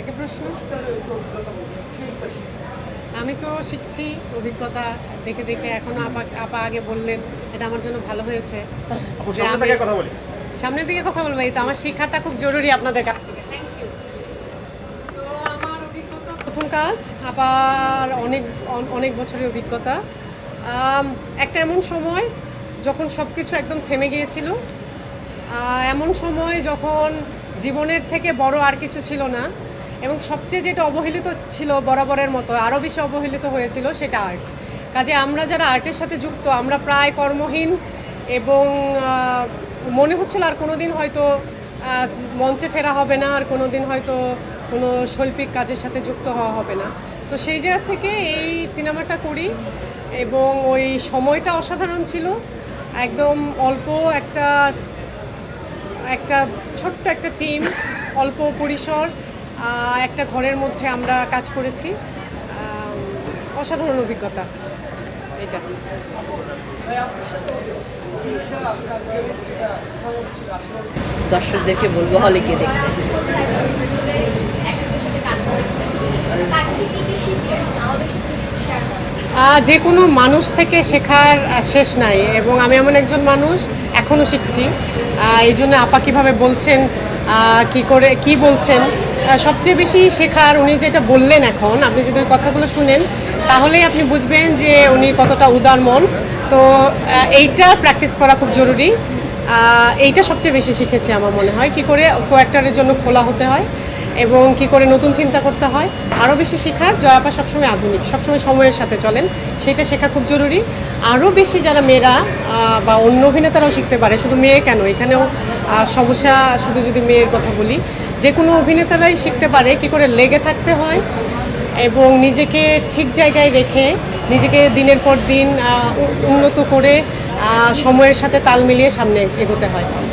একটা প্রশ্ন। আমি তো শিখছি অভিজ্ঞতা দেখে দেখে এখনও আপা আপা আগে বললেন এটা আমার জন্য ভালো হয়েছে। সামনের দিকে কথা বলব এই তো আমার শিক্ষাটা খুব জরুরি আপনাদের কাছ থেকে। থ্যাংক ইউ তো আমার অভিজ্ঞতা প্রথম কাজ আপার অনেক অনেক বছরের অভিজ্ঞতা। একটা এমন সময় যখন সব কিছু একদম থেমে গিয়েছিল এমন সময় যখন জীবনের থেকে বড় আর কিছু ছিল না এবং সবচেয়ে যেটা অবহেলিত ছিল বরাবরের মতো আরও বেশি অবহেলিত হয়েছিল সেটা আর্ট কাজে আমরা যারা আর্টের সাথে যুক্ত, আমরা প্রায় কর্মহীন এবং মনে হচ্ছিল আর কোনো দিন হয়তো মঞ্চে ফেরা হবে না, আর কোনো দিন হয়তো কোনো শৈল্পিক কাজের সাথে যুক্ত হওয়া হবে না। তো সেই জায়গা থেকে এই সিনেমাটা করি এবং ওই সময়টা অসাধারণ ছিল। একদম অল্প একটা একটা ছোট্ট একটা টিম অল্প পরিসর একটা ঘরের মধ্যে আমরা কাজ করেছি। অসাধারণ অভিজ্ঞতা। এটা দর্শকদেরকে বলব হলে গিয়ে দেখতে। যে কোনো মানুষ থেকে শেখার শেষ নাই এবং আমি এমন একজন মানুষ এখনও শিখছি। এই জন্য আপা কীভাবে বলছেন কি করে কি বলছেন সবচেয়ে বেশি শেখার উনি যেটা বললেন এখন, আপনি যদি ওই কথাগুলো শুনেন, তাহলেই আপনি বুঝবেন যে উনি কতটা উদার মন। তো এইটা প্র্যাকটিস করা খুব জরুরি। এইটা সবচেয়ে বেশি শিখেছে আমার মনে হয়। কি করে কো অ্যাক্টারের জন্য খোলা হতে হয় এবং কি করে নতুন চিন্তা করতে হয়। আরও বেশি শেখার, জয়াপা সবসময় আধুনিক, সবসময় সময়ের সাথে চলেন। সেটা শেখা খুব জরুরি। আরও বেশি যারা মেয়েরা বা অন্য অভিনেতারাও শিখতে পারে, শুধু মেয়ে কেন? এখানেও সমস্যা, শুধু যদি মেয়ের কথা বলি যে কোনো অভিনেতারাই শিখতে পারে কি করে লেগে থাকতে হয় এবং নিজেকে ঠিক জায়গায় রেখে নিজেকে দিনের পর দিন উন্নত করে সময়ের সাথে তাল মিলিয়ে সামনে এগোতে হয়।